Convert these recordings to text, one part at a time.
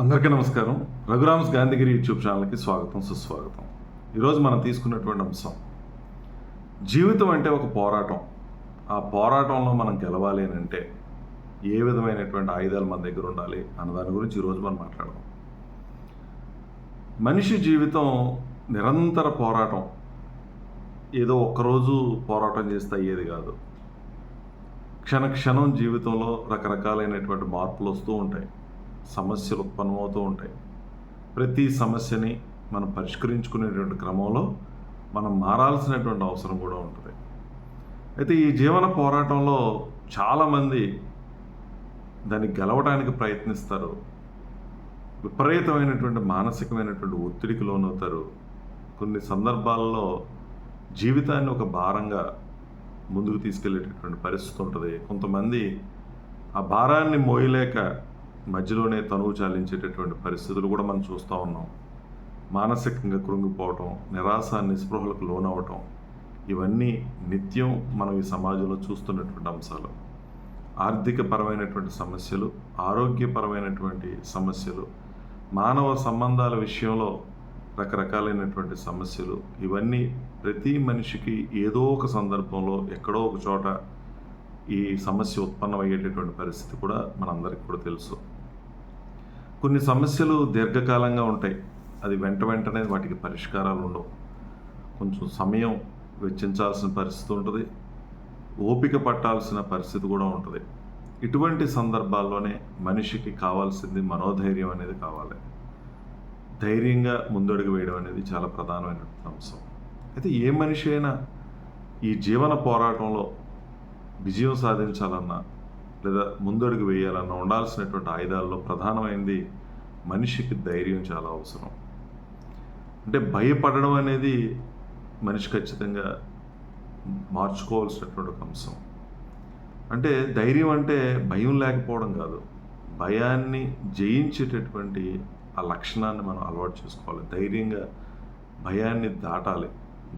అందరికీ నమస్కారం. రఘురామ్స్ గాంధీగిరి యూట్యూబ్ ఛానల్కి స్వాగతం సుస్వాగతం. ఈరోజు మనం తీసుకున్నటువంటి అంశం జీవితం అంటే ఒక పోరాటం. ఆ పోరాటంలో మనం గెలవాలి అని అంటే ఏ విధమైనటువంటి ఆయుధాలు మన దగ్గర ఉండాలి అన్న దాని గురించి ఈరోజు మనం మాట్లాడదాం. మనిషి జీవితం నిరంతర పోరాటం. ఏదో ఒక్కరోజు పోరాటం చేస్తే అయ్యేది కాదు. క్షణ క్షణం జీవితంలో రకరకాలైనటువంటి మార్పులు వస్తూ ఉంటాయి. సమస్యలు ఉత్పన్నమవుతూ ఉంటాయి. ప్రతి సమస్యని మనం పరిష్కరించుకునేటువంటి క్రమంలో మనం మారాల్సినటువంటి అవసరం కూడా ఉంటుంది. అయితే ఈ జీవన పోరాటంలో చాలామంది దాన్ని గెలవడానికి ప్రయత్నిస్తారు. విపరీతమైనటువంటి మానసికమైనటువంటి ఒత్తిడికి లోనవుతారు. కొన్ని సందర్భాల్లో జీవితాన్ని ఒక భారంగా ముందుకు తీసుకెళ్ళేటటువంటి పరిస్థితి ఉంటుంది. కొంతమంది ఆ భారాన్ని మోయలేక మధ్యలోనే తనువు చాలించేటటువంటి పరిస్థితులు కూడా మనం చూస్తూ ఉన్నాం. మానసికంగా కృంగిపోవటం నిరాశ నిస్పృహలకు లోనవటం ఇవన్నీ నిత్యం మనం ఈ సమాజంలో చూస్తున్నటువంటి అంశాలు. ఆర్థిక పరమైనటువంటి సమస్యలు ఆరోగ్యపరమైనటువంటి సమస్యలు మానవ సంబంధాల విషయంలో రకరకాలైనటువంటి సమస్యలు ఇవన్నీ ప్రతి మనిషికి ఏదో ఒక సందర్భంలో ఎక్కడో ఒక చోట ఈ సమస్య ఉత్పన్నమయ్యేటటువంటి పరిస్థితి కూడా మనందరికీ కూడా తెలుసు. కొన్ని సమస్యలు దీర్ఘకాలంగా ఉంటాయి. అది వెంట వెంటనే వాటికి పరిష్కారాలు ఉండవు. కొంచెం సమయం వెచ్చించాల్సిన పరిస్థితి ఉంటుంది. ఓపిక పట్టాల్సిన పరిస్థితి కూడా ఉంటుంది. ఇటువంటి సందర్భాల్లోనే మనిషికి కావాల్సింది మనోధైర్యం అనేది కావాలి. ధైర్యంగా ముందడుగు వేయడం అనేది చాలా ప్రధానమైన అంశం. అయితే ఏ మనిషి అయినా ఈ జీవన పోరాటంలో విజయం సాధించాలన్నా లేదా ముందడుగు వేయాలన్నా ఉండాల్సినటువంటి ఆయుధాల్లో ప్రధానమైనది మనిషికి ధైర్యం చాలా అవసరం. అంటే భయపడడం అనేది మనిషి ఖచ్చితంగా మార్చుకోవాల్సినటువంటి ఒక అంశం. అంటే ధైర్యం అంటే భయం లేకపోవడం కాదు. భయాన్ని జయించేటటువంటి ఆ లక్షణాన్ని మనం అలవాటు చేసుకోవాలి. ధైర్యంగా భయాన్ని దాటాలి.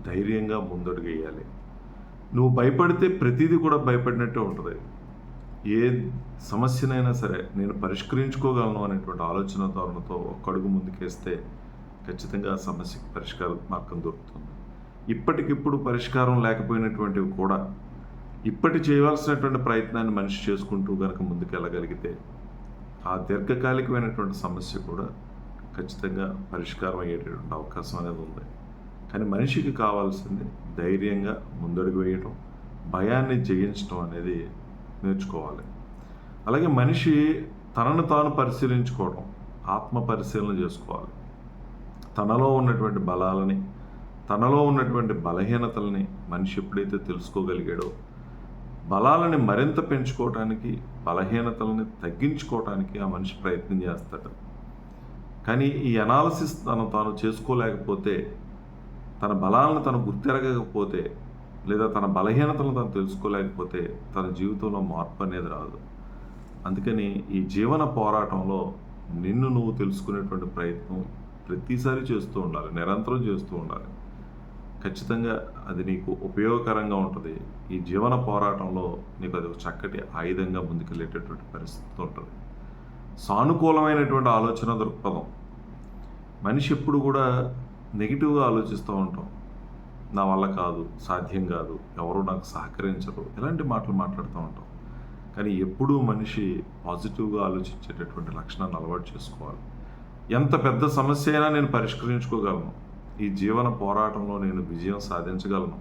ధైర్యంగా ముందడుగు వేయాలి. నువ్వు భయపడితే ప్రతిదీ కూడా భయపడినట్టే ఉంటుంది. ఏ సమస్యనైనా సరే నేను పరిష్కరించుకోగలను అనేటువంటి ఆలోచన ధోరణితో ఒక్కడుగు ముందుకేస్తే ఖచ్చితంగా ఆ సమస్యకి పరిష్కార మార్గం దొరుకుతుంది. ఇప్పటికిప్పుడు పరిష్కారం లేకపోయినటువంటివి కూడా ఇప్పటి చేయవలసినటువంటి ప్రయత్నాన్ని మనిషి చేసుకుంటూ కనుక ముందుకెళ్ళగలిగితే ఆ దీర్ఘకాలికమైనటువంటి సమస్య కూడా ఖచ్చితంగా పరిష్కారం అయ్యేటటువంటి అవకాశం అనేది ఉంది. కానీ మనిషికి కావాల్సింది ధైర్యంగా ముందడుగు వేయటం భయాన్ని జయించడం అనేది నేర్చుకోవాలి. అలాగే మనిషి తనను తాను పరిశీలించుకోవడం ఆత్మ పరిశీలన చేసుకోవాలి. తనలో ఉన్నటువంటి బలాలని తనలో ఉన్నటువంటి బలహీనతల్ని మనిషి ఎప్పుడైతే తెలుసుకోగలిగాడో బలాలని మరింత పెంచుకోవటానికి బలహీనతల్ని తగ్గించుకోవటానికి ఆ మనిషి ప్రయత్నం చేస్తాడు. కానీ ఈ అనాలసిస్ తను తాను చేసుకోలేకపోతే తన బలాలను తను గుర్తెరగకపోతే లేదా తన బలహీనతలను తను తెలుసుకోలేకపోతే తన జీవితంలో మార్పు అనేది రాదు. అందుకని ఈ జీవన పోరాటంలో నిన్ను నువ్వు తెలుసుకునేటువంటి ప్రయత్నం ప్రతిసారి చేస్తూ ఉండాలి నిరంతరం చేస్తూ ఉండాలి. ఖచ్చితంగా అది నీకు ఉపయోగకరంగా ఉంటుంది. ఈ జీవన పోరాటంలో నీకు అది ఒక చక్కటి ఆయుధంగా ముందుకెళ్ళేటటువంటి పరిస్థితి ఉంటుంది. సానుకూలమైనటువంటి ఆలోచన దృక్పథం. మనిషి ఎప్పుడు కూడా నెగిటివ్గా ఆలోచిస్తూ ఉంటాం. నా వల్ల కాదు సాధ్యం కాదు ఎవరు నాకు సహకరించరు. ఇలాంటి మాటలు మాట్లాడుతూ ఉంటాం. కానీ ఎప్పుడూ మనిషి పాజిటివ్గా ఆలోచించేటటువంటి లక్షణాన్ని అలవాటు చేసుకోవాలి. ఎంత పెద్ద సమస్య అయినా నేను పరిష్కరించుకోగలను. ఈ జీవన పోరాటంలో నేను విజయం సాధించగలను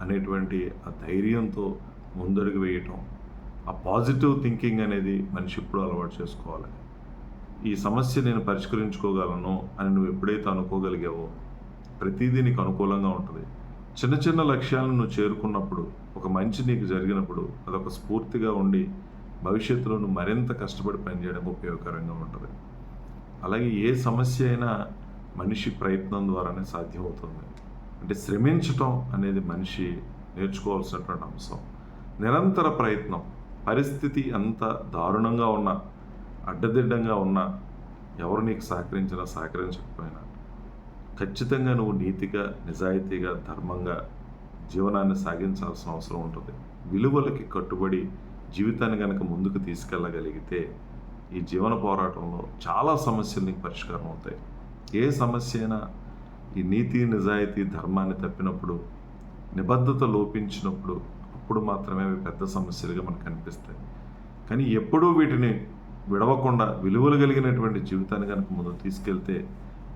అనేటువంటి ఆ ధైర్యంతో ముందడుగు వేయటం ఆ పాజిటివ్ థింకింగ్ అనేది మనిషి ఇప్పుడు అలవాటు చేసుకోవాలి. ఈ సమస్య నేను పరిష్కరించుకోగలను అని నువ్వు ఎప్పుడైతే అనుకోగలిగావో ప్రతిదీ నీకు అనుకూలంగా ఉంటుంది. చిన్న చిన్న లక్ష్యాలను నువ్వు చేరుకున్నప్పుడు ఒక మంచి నీకు జరిగినప్పుడు అదొక స్ఫూర్తిగా ఉండి భవిష్యత్తులో నువ్వు మరింత కష్టపడి పనిచేయడం ఉపయోగకరంగా ఉంటుంది. అలాగే ఏ సమస్య అయినా మనిషి ప్రయత్నం ద్వారానే సాధ్యమవుతుంది. అంటే శ్రమించటం అనేది మనిషి నేర్చుకోవాల్సినటువంటి అంశం. నిరంతర ప్రయత్నం పరిస్థితి ఎంత దారుణంగా ఉన్నా అడ్డదిడ్డంగా ఉన్నా ఎవరు నీకు సహకరించినా సహకరించకపోయినా ఖచ్చితంగా నువ్వు నీతిగా నిజాయితీగా ధర్మంగా జీవనాన్ని సాగించాల్సిన అవసరం ఉంటుంది. విలువలకి కట్టుబడి జీవితాన్ని కనుక ముందుకు తీసుకెళ్ళగలిగితే ఈ జీవన పోరాటంలో చాలా సమస్యలు నీకు పరిష్కారం అవుతాయి. ఏ సమస్య అయినా ఈ నీతి నిజాయితీ ధర్మాన్ని తప్పినప్పుడు నిబద్ధత లోపించినప్పుడు అప్పుడు మాత్రమే అవి పెద్ద సమస్యలుగా మనకు కనిపిస్తాయి. కానీ ఎప్పుడూ వీటిని విడవకుండా విలువలు కలిగినటువంటి జీవితాన్ని కనుక ముందు తీసుకెళ్తే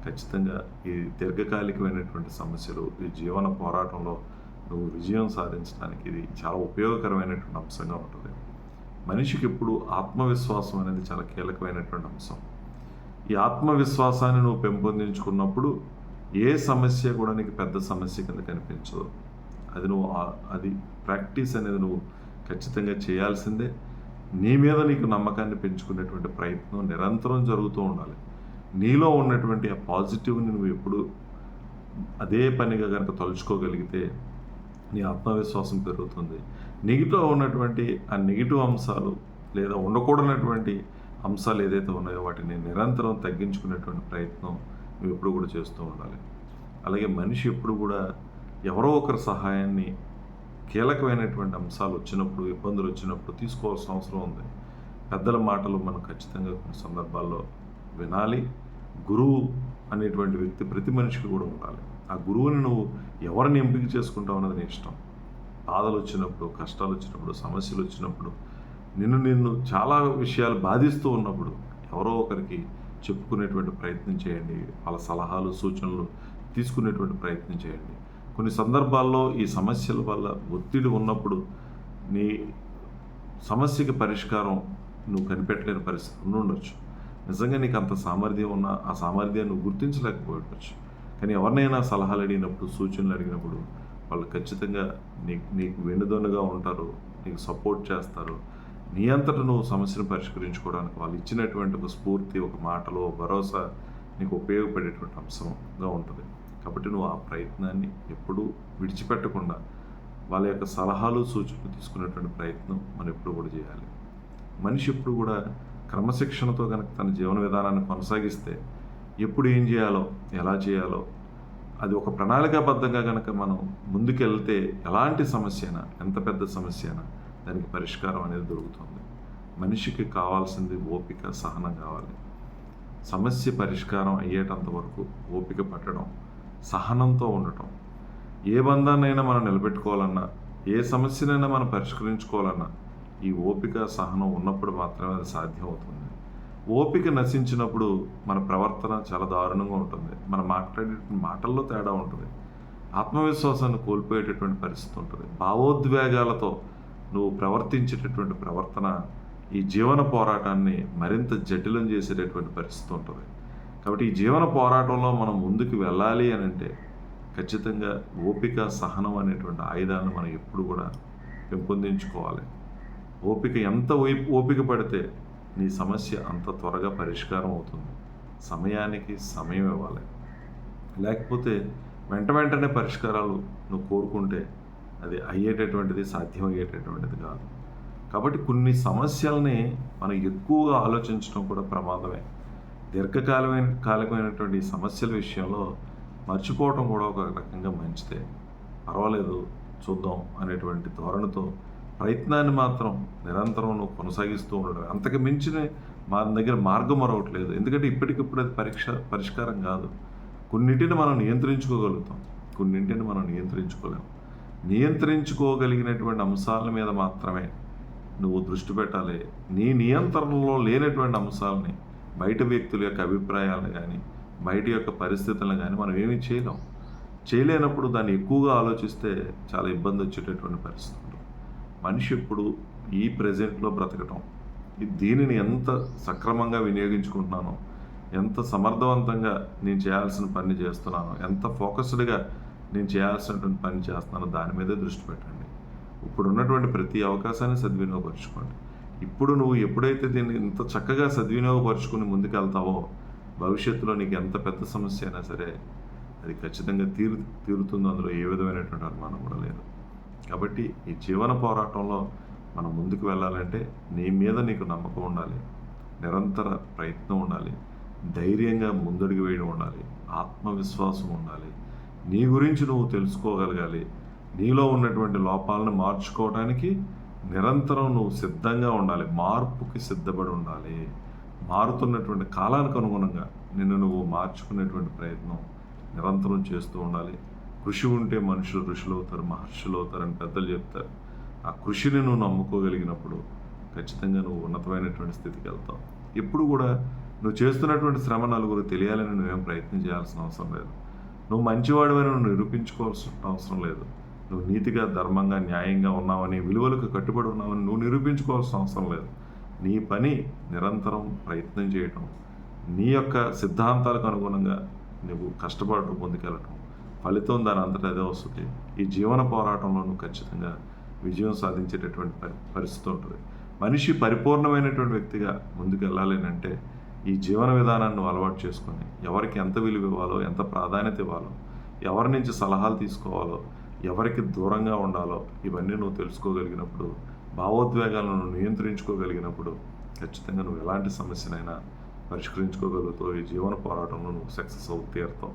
ఖచ్చితంగా ఈ దీర్ఘకాలికమైనటువంటి సమస్యలు ఈ జీవన పోరాటంలో నువ్వు విజయం సాధించడానికి ఇది చాలా ఉపయోగకరమైనటువంటి అంశంగా ఉంటుంది. మనిషికి ఎప్పుడు ఆత్మవిశ్వాసం అనేది చాలా కీలకమైనటువంటి అంశం. ఈ ఆత్మవిశ్వాసాన్ని నువ్వు పెంపొందించుకున్నప్పుడు ఏ సమస్య కూడా నీకు పెద్ద సమస్య కింద కనిపించదు. అది నువ్వు అది ప్రాక్టీస్ అనేది నువ్వు ఖచ్చితంగా చేయాల్సిందే. నీ మీద నీకు నమ్మకాన్ని పెంచుకునేటువంటి ప్రయత్నం నిరంతరం జరుగుతూ ఉండాలి. నీలో ఉన్నటువంటి ఆ పాజిటివ్ని నువ్వు ఎప్పుడు అదే పనిగా కనుక తలుచుకోగలిగితే నీ ఆత్మవిశ్వాసం పెరుగుతుంది. నెగిటివ్ ఉన్నటువంటి ఆ నెగిటివ్ అంశాలు లేదా ఉండకూడనటువంటి అంశాలు ఏదైతే ఉన్నాయో వాటిని నిరంతరం తగ్గించుకునేటువంటి ప్రయత్నం నువ్వు ఎప్పుడు కూడా చేస్తూ ఉండాలి. అలాగే మనిషి ఎప్పుడు కూడా ఎవరో ఒకరి సహాయాన్ని కీలకమైనటువంటి అంశాలు వచ్చినప్పుడు ఇబ్బందులు వచ్చినప్పుడు తీసుకోవాల్సిన అవసరం ఉంది. పెద్దల మాటలు మనం ఖచ్చితంగా కొన్ని సందర్భాల్లో వినాలి. గురువు అనేటువంటి వ్యక్తి ప్రతి మనిషికి కూడా ఉండాలి. ఆ గురువుని నువ్వు ఎవరిని ఎంపిక చేసుకుంటావు అన్నది నీ ఇష్టం. బాధలు వచ్చినప్పుడు కష్టాలు వచ్చినప్పుడు సమస్యలు వచ్చినప్పుడు నిన్ను నిన్ను చాలా విషయాలు బాధిస్తూ ఉన్నప్పుడు ఎవరో ఒకరికి చెప్పుకునేటువంటి ప్రయత్నం చేయండి. వాళ్ళ సలహాలు సూచనలు తీసుకునేటువంటి ప్రయత్నం చేయండి. కొన్ని సందర్భాల్లో ఈ సమస్యల వల్ల ఒత్తిడి ఉన్నప్పుడు నీ సమస్యకి పరిష్కారం నువ్వు కనిపెట్టలేని పరిస్థితి ఉండొచ్చు నిజంగా నీకు అంత సామర్థ్యం ఉన్న ఆ సామర్థ్యాన్ని గుర్తించలేకపోవచ్చు. కానీ ఎవరినైనా సలహాలు అడిగినప్పుడు సూచనలు అడిగినప్పుడు వాళ్ళు ఖచ్చితంగా నీకు నీకు వెన్నుదన్నుగా ఉంటారు నీకు సపోర్ట్ చేస్తారు. నీ అంతట నువ్వు సమస్యను పరిష్కరించుకోవడానికి వాళ్ళు ఇచ్చినటువంటి ఒక స్ఫూర్తి ఒక మాటలో భరోసా నీకు ఉపయోగపడేటువంటి అంశంగా ఉంటుంది. కాబట్టి నువ్వు ఆ ప్రయత్నాన్ని ఎప్పుడూ విడిచిపెట్టకుండా వాళ్ళ యొక్క సలహాలు సూచనలు తీసుకునేటువంటి ప్రయత్నం మనం ఎప్పుడు కూడా చేయాలి. మనిషి ఎప్పుడు కూడా క్రమశిక్షణతో కనుక తన జీవన విధానాన్ని కొనసాగిస్తే ఎప్పుడు ఏం చేయాలో ఎలా చేయాలో అది ఒక ప్రణాళికాబద్ధంగా కనుక మనం ముందుకెళ్తే ఎలాంటి సమస్య అయినా ఎంత పెద్ద సమస్య అయినా దానికి పరిష్కారం అనేది దొరుకుతుంది. మనిషికి కావాల్సింది ఓపిక సహనం కావాలి. సమస్య పరిష్కారం అయ్యేటంత వరకు ఓపిక పట్టడం సహనంతో ఉండటం. ఏ బంధాన్నైనా మనం నిలబెట్టుకోవాలన్నా ఏ సమస్యనైనా మనం పరిష్కరించుకోవాలన్నా ఈ ఓపిక సహనం ఉన్నప్పుడు మాత్రమే అది సాధ్యం అవుతుంది ఓపిక నశించినప్పుడు మన ప్రవర్తన చాలా దారుణంగా ఉంటుంది. మన మాట్లాడే మాటల్లో తేడా ఉంటుంది. ఆత్మవిశ్వాసాన్ని కోల్పోయేటటువంటి పరిస్థితి ఉంటుంది. భావోద్వేగాలతో నువ్వు ప్రవర్తించేటటువంటి ప్రవర్తన ఈ జీవన పోరాటాన్ని మరింత జటిలం చేసేటటువంటి పరిస్థితి ఉంటుంది. కాబట్టి ఈ జీవన పోరాటంలో మనం ముందుకు వెళ్ళాలి అని అంటే ఖచ్చితంగా ఓపిక సహనం అనేటువంటి ఆయుధాన్ని మనం ఎప్పుడు కూడా పెంపొందించుకోవాలి. ఓపిక ఎంత ఓపిక పడితే నీ సమస్య అంత త్వరగా పరిష్కారం అవుతుంది. సమయానికి సమయం ఇవ్వాలి. లేకపోతే వెంట వెంటనే పరిష్కారాలు నువ్వు కోరుకుంటే అది అయ్యేటటువంటిది సాధ్యమయ్యేటటువంటిది కాదు. కాబట్టి కొన్ని సమస్యల్ని మనం ఎక్కువగా ఆలోచించడం కూడా ప్రమాదమే. దీర్ఘకాలమైన కాలికమైనటువంటి సమస్యల విషయంలో మర్చిపోవటం కూడా ఒక రకంగా మంచిదే. పర్వాలేదు చూద్దాం అనేటువంటి ధోరణితో ప్రయత్నాన్ని మాత్రం నిరంతరం నువ్వు కొనసాగిస్తూ ఉండడం అంతకు మించిన మా దగ్గర మార్గం మరొకట్లేదు. ఎందుకంటే ఇప్పటికిప్పుడు అది పరీక్ష పరిష్కారం కాదు. కొన్నింటిని మనం నియంత్రించుకోగలుగుతాం. కొన్నింటిని మనం నియంత్రించుకోలేము నియంత్రించుకోగలిగినటువంటి అంశాల మీద మాత్రమే నువ్వు దృష్టి పెట్టాలి. నీ నియంత్రణలో లేనటువంటి అంశాలని బయట వ్యక్తుల యొక్క అభిప్రాయాలను కానీ బయట యొక్క పరిస్థితులను కానీ మనం ఏమీ చేయలేం. చేయలేనప్పుడు దాన్ని ఎక్కువగా ఆలోచిస్తే చాలా ఇబ్బంది వచ్చేటటువంటి పరిస్థితి. మనిషి ఎప్పుడు ఈ ప్రజెంట్లో బ్రతకటం? ఈ దీనిని ఎంత సక్రమంగా వినియోగించుకుంటున్నానో ఎంత సమర్థవంతంగా నేను చేయాల్సిన పని చేస్తున్నానో ఎంత ఫోకస్డ్గా నేను చేయాల్సినటువంటి పని చేస్తున్నానో దాని మీదే దృష్టి పెట్టండి. ఇప్పుడు ఉన్నటువంటి ప్రతి అవకాశాన్ని సద్వినియోగపరచుకోండి. ఇప్పుడు నువ్వు ఎప్పుడైతే దీన్ని ఇంత చక్కగా సద్వినియోగపరుచుకుని ముందుకెళ్తావో భవిష్యత్తులో నీకు ఎంత పెద్ద సమస్య అయినా సరే అది ఖచ్చితంగా తీరు తీరుతుందో. అందులో ఏ విధమైనటువంటి అనుమానం కూడా లేదు. కాబట్టి ఈ జీవన పోరాటంలో మనం ముందుకు వెళ్ళాలంటే నీ మీద నీకు నమ్మకం ఉండాలి. నిరంతర ప్రయత్నం ఉండాలి. ధైర్యంగా ముందడుగు వేయడం ఉండాలి. ఆత్మవిశ్వాసం ఉండాలి. నీ గురించి నువ్వు తెలుసుకోగలగాలి. నీలో ఉన్నటువంటి లోపాలను మార్చుకోవడానికి నిరంతరం నువ్వు సిద్ధంగా ఉండాలి. మార్పుకి సిద్ధపడి ఉండాలి. మారుతున్నటువంటి కాలానికి అనుగుణంగా నిన్ను నువ్వు మార్చుకునేటువంటి ప్రయత్నం నిరంతరం చేస్తూ ఉండాలి. కృషి ఉంటే మనుషులు ఋషులు అవుతారు మహర్షులు అవుతారని పెద్దలు చెప్తారు. ఆ కృషిని నువ్వు నమ్ముకోగలిగినప్పుడు ఖచ్చితంగా నువ్వు ఉన్నతమైనటువంటి స్థితికి వెళ్తావు. ఎప్పుడు కూడా నువ్వు చేస్తున్నటువంటి శ్రమ నలుగురు తెలియాలని నువ్వేం ప్రయత్నం చేయాల్సిన అవసరం లేదు. నువ్వు మంచివాడివని నువ్వు నిరూపించుకోవాల్సిన అవసరం లేదు. నువ్వు నీతిగా ధర్మంగా న్యాయంగా ఉన్నావని విలువలకు కట్టుబడి ఉన్నావని నువ్వు నిరూపించుకోవాల్సిన అవసరం లేదు. నీ పని నిరంతరం ప్రయత్నం చేయటం నీ యొక్క సిద్ధాంతాలకు అనుగుణంగా నువ్వు కష్టపడటం పొందుకెళ్ళటం ఫలితం దాని అంతటా అదే వస్తుంది. ఈ జీవన పోరాటంలో నువ్వు ఖచ్చితంగా విజయం సాధించేటటువంటి పరి పరిస్థితి ఉంటుంది. మనిషి పరిపూర్ణమైనటువంటి వ్యక్తిగా ముందుకు వెళ్ళాలి అని అంటే ఈ జీవన విధానాన్ని అలవాటు చేసుకొని ఎవరికి ఎంత విలువ ఇవ్వాలో ఎంత ప్రాధాన్యత ఇవ్వాలో ఎవరి నుంచి సలహాలు తీసుకోవాలో ఎవరికి దూరంగా ఉండాలో ఇవన్నీ నువ్వు తెలుసుకోగలిగినప్పుడు భావోద్వేగాలను నియంత్రించుకోగలిగినప్పుడు ఖచ్చితంగా నువ్వు ఎలాంటి సమస్యనైనా పరిష్కరించుకోగలుగుతావు. ఈ జీవన పోరాటంలో నువ్వు సక్సెస్ అవుతీరుతావు